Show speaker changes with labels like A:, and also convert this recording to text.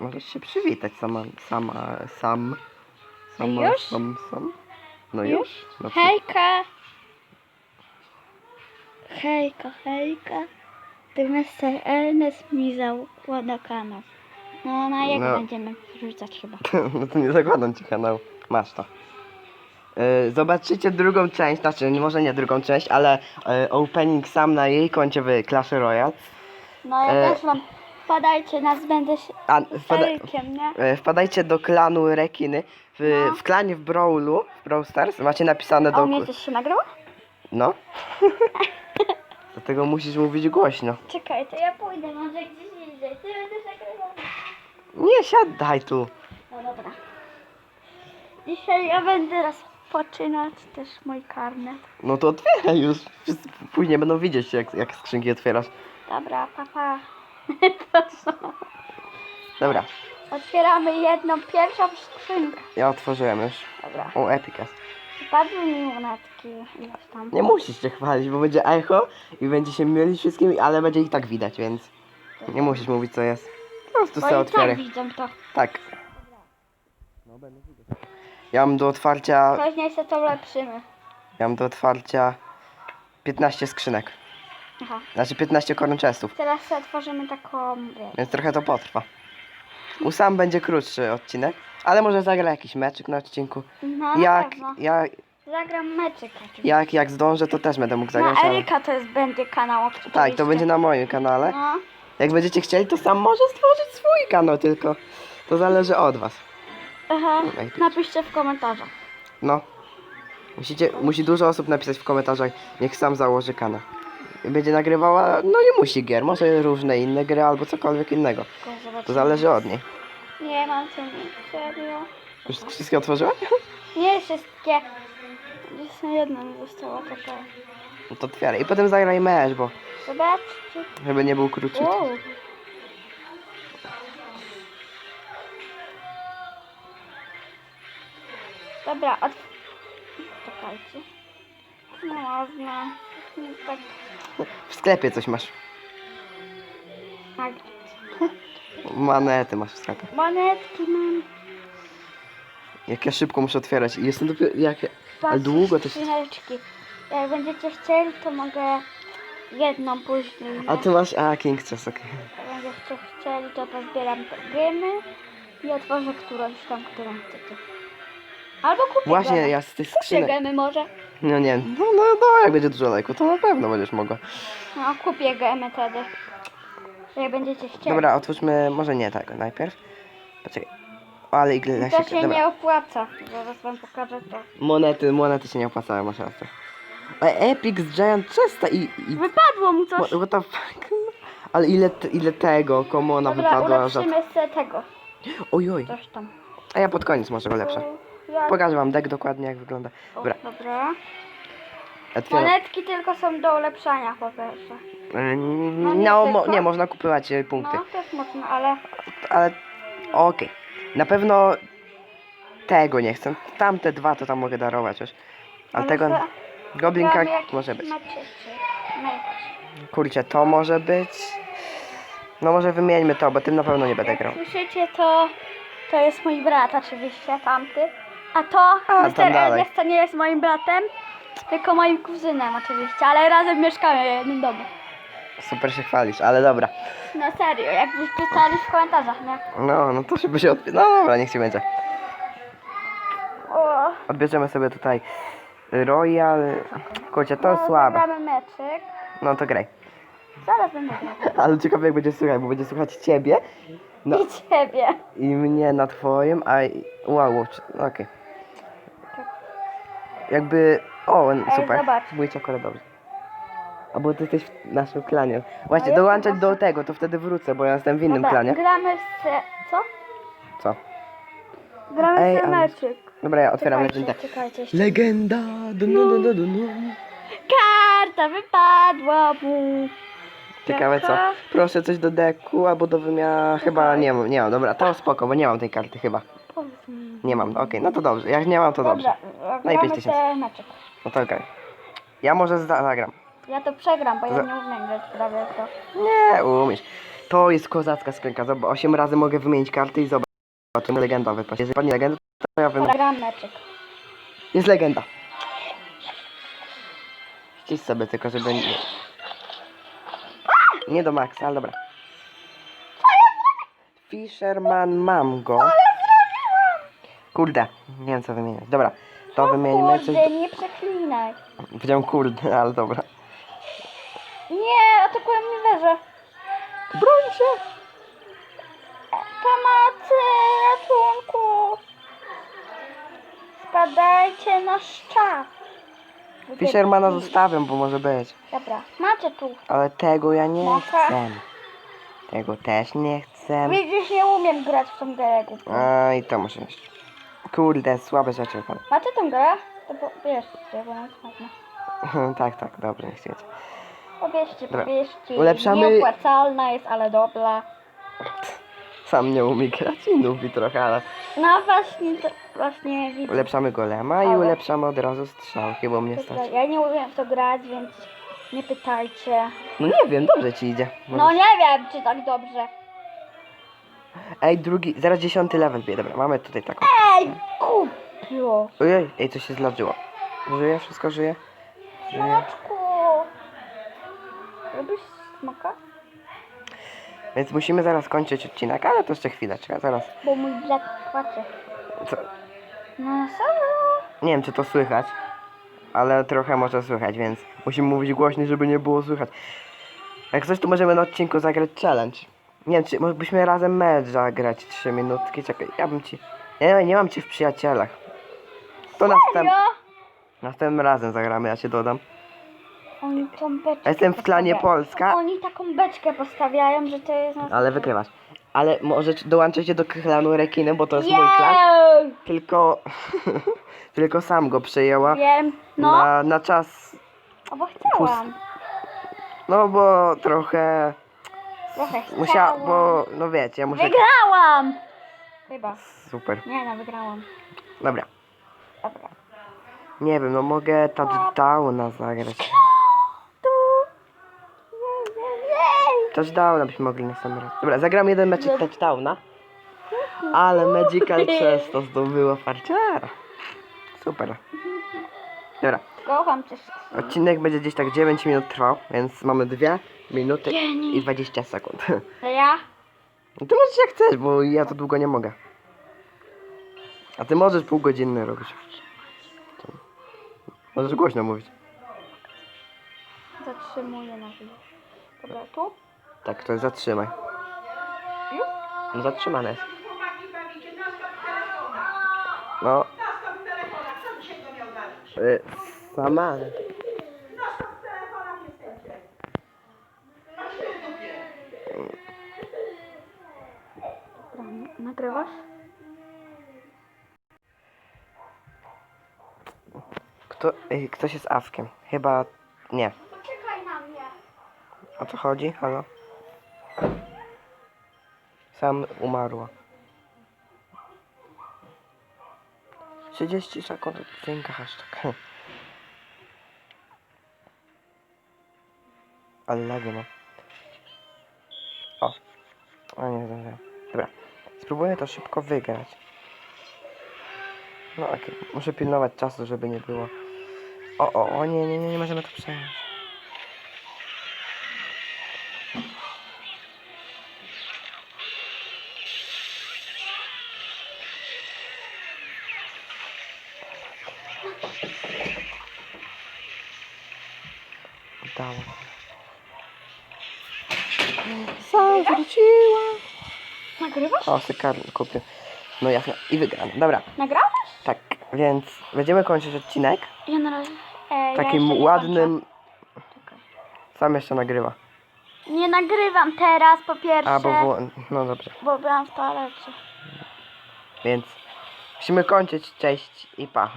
A: Możesz się przywitać sama, sama, sam. Sama,
B: Już?
A: sam, sam. No
B: Już?
A: już? No,
B: Hejka! Hejka, hejka. Ty Mr. Ernest mi zakłada kanał. No na jego
A: No.
B: będziemy wrzucać chyba.
A: No to nie zakładam ci kanał. Masz to. Yy, Zobaczycie drugą część, znaczy może nie drugą część, ale yy, opening sam na jej koncie w Clash Royale.
B: No ja
A: E.
B: też mam. Wpadajcie, nas będę się
A: A, wpada,
B: Erykiem, nie?
A: yy, wpadajcie do klanu Rekiny. W,
B: No.
A: w klanie w Brawlu, w Brawl Stars, macie napisane
B: A
A: do...
B: u mnie coś się nagrywa?
A: No. Dlatego musisz mówić głośno.
B: Czekaj, to ja pójdę może gdzieś indziej. Ty będziesz nagrywał.
A: Nie, siadaj tu.
B: No dobra. Dzisiaj ja będę rozpoczynać też mój karnet.
A: No to otwieraj już. Wszyscy później będą widzieć, jak, jak skrzynki otwierasz.
B: Dobra, papa. To co?
A: Dobra,
B: Otwieramy jedną pierwszą skrzynkę.
A: ja otworzyłem już.
B: Dobra.
A: O, Epicas.
B: Padły mi monetki. Ileś tam.
A: Nie musisz się chwalić, bo będzie echo i będzie się mylić wszystkimi, ale będzie ich tak widać, więc nie musisz mówić co jest. Po prostu
B: Bo
A: sobie
B: i tak
A: otwieraj.
B: widzą to.
A: Tak. Ja mam do otwarcia,
B: Później się to ulepszymy.
A: ja mam do otwarcia 15 skrzynek.
B: Aha.
A: Znaczy 15 koron chestów,
B: Teraz sobie otworzymy taką, wiesz.
A: więc trochę to potrwa. U sam będzie krótszy odcinek, ale może zagra jakiś meczyk na odcinku.
B: No na
A: Jak,
B: pewno.
A: jak,
B: Zagram meczyk
A: jak, jak zdążę, to też będę mógł zagrać.
B: Na
A: ale-
B: Eryka to jest będzie kanał oczywiście.
A: Tak, to będzie na moim kanale.
B: No.
A: Jak będziecie chcieli, to sam może stworzyć swój kanał, tylko to zależy od was.
B: Aha. Napiszcie w komentarzach.
A: No. Musicie, musi dużo osób napisać w komentarzach, niech sam założy kanał. Będzie nagrywała, no nie musi gier, może różne inne gry albo cokolwiek innego.
B: Tylko
A: To zależy od niej.
B: Nie mam co nic, serio.
A: Już wszystkie otworzyła?
B: Nie wszystkie. Jeszcze jedna mi została taka.
A: No to otwieraj. I potem zagraj mecz, bo
B: Zobaczcie.
A: żeby nie był krótszy.
B: Wow. Dobra, od... Czekajcie. Nie tak...
A: W sklepie coś masz.
B: tak.
A: Monety masz w sklepie.
B: Monetki mam.
A: Jak ja szybko muszę otwierać. I jestem dopiero, jak, ale
B: Patrzcie,
A: długo to się...
B: Jak będziecie chcieli, to mogę jedną później.
A: A ty masz, a King Chess, okej.
B: Jak będziecie chcieli, to pozbieram te gemy i otworzę którąś tam, którą chcecie. Albo kupię
A: Właśnie,
B: gemy.
A: ja z tych
B: Kupię
A: skrzynek...
B: gemy może.
A: No nie, no, no, no jak będzie dużo lajku, to na pewno będziesz mogła.
B: No, kupię gemy wtedy. Jak będziecie chcieli.
A: Dobra, otwórzmy, może nie tego najpierw. Poczekaj. O, ale ile
B: To
A: się...
B: nie opłaca. Zaraz wam pokażę to.
A: Monety, monety się nie opłacają, masz rację. Ale Epic z Giant Chesta i... i
B: Wypadło mu coś.
A: what the fuck? Ale ile, te- ile tego, komu ona
B: Dobra,
A: wypadła?
B: Ulepszymy se tego.
A: Oj, oj.
B: Coś tam.
A: A ja pod koniec może go lepszę.
B: Ja...
A: Pokażę wam deck dokładnie jak wygląda. Dobra,
B: Dobra.
A: otwieram.
B: Monetki tylko są do ulepszania po pierwsze.
A: Yy,
B: No nie
A: No, mo, nie, można kupować e, punkty.
B: No, też można, ale...
A: Ale okej. Na pewno tego nie chcę. Tamte dwa to tam mogę darować już. Ale tego... Goblin
B: gramy
A: Card
B: jakiś
A: może być. Kurczę, to może być. No może wymieńmy to, bo tym na pewno nie będę grał.
B: Jak słyszycie, to, to jest mój brat oczywiście, tamty. A to,
A: A,
B: Mr.
A: dalej.
B: Ernest to nie jest moim bratem, tylko moim kuzynem oczywiście, ale razem mieszkamy w jednym domu.
A: Super się chwalisz, ale dobra.
B: No serio, jakbyś pisali w komentarzach, nie?
A: No, no to żeby się odbie... No dobra, niech ci będzie.
B: O,
A: Odbierzemy sobie tutaj Royal. Kurczę, to
B: no,
A: słabe.
B: zagramy meczyk.
A: No to graj.
B: Zaraz będę grał.
A: Ale ciekawe jak będzie słychać, bo będzie słychać ciebie. No
B: I ciebie.
A: i mnie na twoim, a i- wow, czy- okej. Jakby. O, super.
B: zobacz.
A: Mój czekolad dobrze. A bo ty jesteś w naszym klanie. Właśnie, dołączać do tego, to wtedy wrócę, bo ja jestem w innym
B: Dobra,
A: klanie.
B: gramy w se... Co?
A: Co?
B: Gramy
A: Ej,
B: w
A: ale-. Dobra, ja otwieram
B: Czekajcie,
A: legendę.
B: czekajcie jeszcze.
A: Legenda! Dun, dun, dun, dun, dun, dun.
B: Karta wypadła mu.
A: Ciekawe co?
B: Jaka?
A: Proszę coś do deku albo do wymiany. Chyba nie mam, nie mam. Dobra, to spoko, bo nie mam tej karty chyba.
B: Mi.
A: Nie mam, okej, no to dobrze. Jak nie mam, to dobrze.
B: Dobra,
A: No i
B: gramy te.
A: No to okej. Ja może zda- zagram.
B: Ja to przegram, bo ja
A: Za-
B: nie umiem grać prawie w to.
A: Nie, umiesz. To jest kozacka skrzynka. Zobacz, 8 razy mogę wymienić karty i zobacz. To legenda wypaść. Jeżeli padnie legenda, to ja.
B: Gram meczek.
A: Jest legenda. Ścisz sobie tylko, żeby nie... Nie do maksa, ale dobra. Fisherman mam go. Kurde, nie wiem co wymieniać. Dobra, to wymienimy coś...
B: Kurde, nie przeklinaj.
A: Powiedziałem kurde, ale dobra.
B: Nie, atakują mnie wieżę.
A: Broń się!
B: Pomocy, ratunku. Spadajcie na szczap.
A: Fishermana zostawiam, bo może być.
B: Dobra, macie tu.
A: Ale tego ja nie chcę. Tego też nie chcę.
B: Widzisz, nie umiem grać w tą grę.
A: A i to muszę jeszcze. Kurde, słabe rzeczy wypadły.
B: Macie tą grę? To po, bierzcie, bo jest fajna.
A: tak, tak, dobrze, nie chcecie.
B: Pobierzcie,
A: Dobra.
B: pobierzcie.
A: Ulepszamy-
B: Nieopłacalna jest, ale dobra.
A: Sam nie umie grać i lubi trochę, ale
B: No właśnie, to właśnie widzę.
A: ulepszamy golema i
B: Ale-
A: ulepszamy od razu strzałki, bo mnie stać.
B: Ja nie umiem w to grać, więc nie pytajcie.
A: No nie wiem, dobrze ci idzie.
B: No
A: Możesz-
B: nie wiem, czy tak dobrze.
A: Ej, drugi, zaraz dziesiąty level bije, dobra, mamy tutaj taką.
B: Ej, kupio.
A: Ojej, ej, coś się zladżyło. Żyje, wszystko żyje? Żyje.
B: Smaczku. Lubisz smaka?
A: Więc musimy zaraz kończyć odcinek, ale to jeszcze chwileczkę, zaraz.
B: Bo mój brat płacze.
A: Co?
B: No serio?
A: Nie wiem, czy to słychać, ale trochę może słychać, więc musimy mówić głośniej, żeby nie było słychać. Jak coś, to możemy na odcinku zagrać challenge. Nie wiem, czy moglibyśmy razem mecz zagrać 3 minutki. Czekaj, ja bym ci... Nie, nie mam cię w przyjacielach. To następ... Następnym razem zagramy, ja cię dodam.
B: Oni tą beczkę
A: Ja jestem w klanie
B: postawiają.
A: Polska,
B: Oni taką beczkę postawiają, że to jest... nas-
A: ale wykrywasz. Ale może dołączycie do klanu rekiny, bo to jest mój klan.
B: Jej!
A: Tylko... Tylko sam go przyjęła
B: Wiem, no,
A: na, na czas...
B: o, bo chciałam.
A: No bo trochę... Musiała, bo no wiecie, ja muszę.
B: Wygrałam! Chyba.
A: Super.
B: Nie, no wygrałam.
A: Dobra.
B: Dobra.
A: Nie wiem, no mogę touchdowna zagrać. Touchdowna byśmy mogli na sam raz. Dobra, zagram jeden mecz touchdowna. Ale Magical Chess to zdobyło farciara. Super. Dobra,
B: Kocham cię.
A: odcinek będzie gdzieś tak 9 minut trwał, więc mamy 2 minuty
B: Dzień.
A: i 20 sekund.
B: To ja?
A: No ty możesz jak chcesz, bo ja to długo nie mogę. A ty możesz półgodzinny robić. Możesz głośno mówić.
B: Zatrzymuję na chwilę. Dobra, tu?
A: Tak, to jest zatrzymaj.
B: Już?
A: No zatrzymane jest. No. Y, Sama.
B: Dobra, nagrywasz?
A: Kto, ej, ktoś jest awkiem. Chyba nie.
B: Czekaj na mnie.
A: O co chodzi? Halo? Sam umarła. 30 sekund odcinka hashtag. Ale lagi mam. O. O nie zdążyłem. Dobra. Spróbuję to szybko wygrać. No okej. Muszę pilnować czasu, żeby nie było. O, o, o nie, nie, nie, nie możemy to przejąć. Udało się.
B: Nagrywasz?
A: O, sykarny kupię. No jasne. I wygrałem. Dobra,
B: Nagrałeś?
A: tak, więc będziemy kończyć odcinek
B: Ja na razie. Ja
A: takim
B: jeszcze nie
A: ładnym.
B: Czekaj.
A: Sam jeszcze nagrywa.
B: Nie nagrywam teraz po pierwsze,
A: A, bo wło- No dobrze.
B: bo byłam w toalecie.
A: Więc musimy kończyć. Cześć i pa.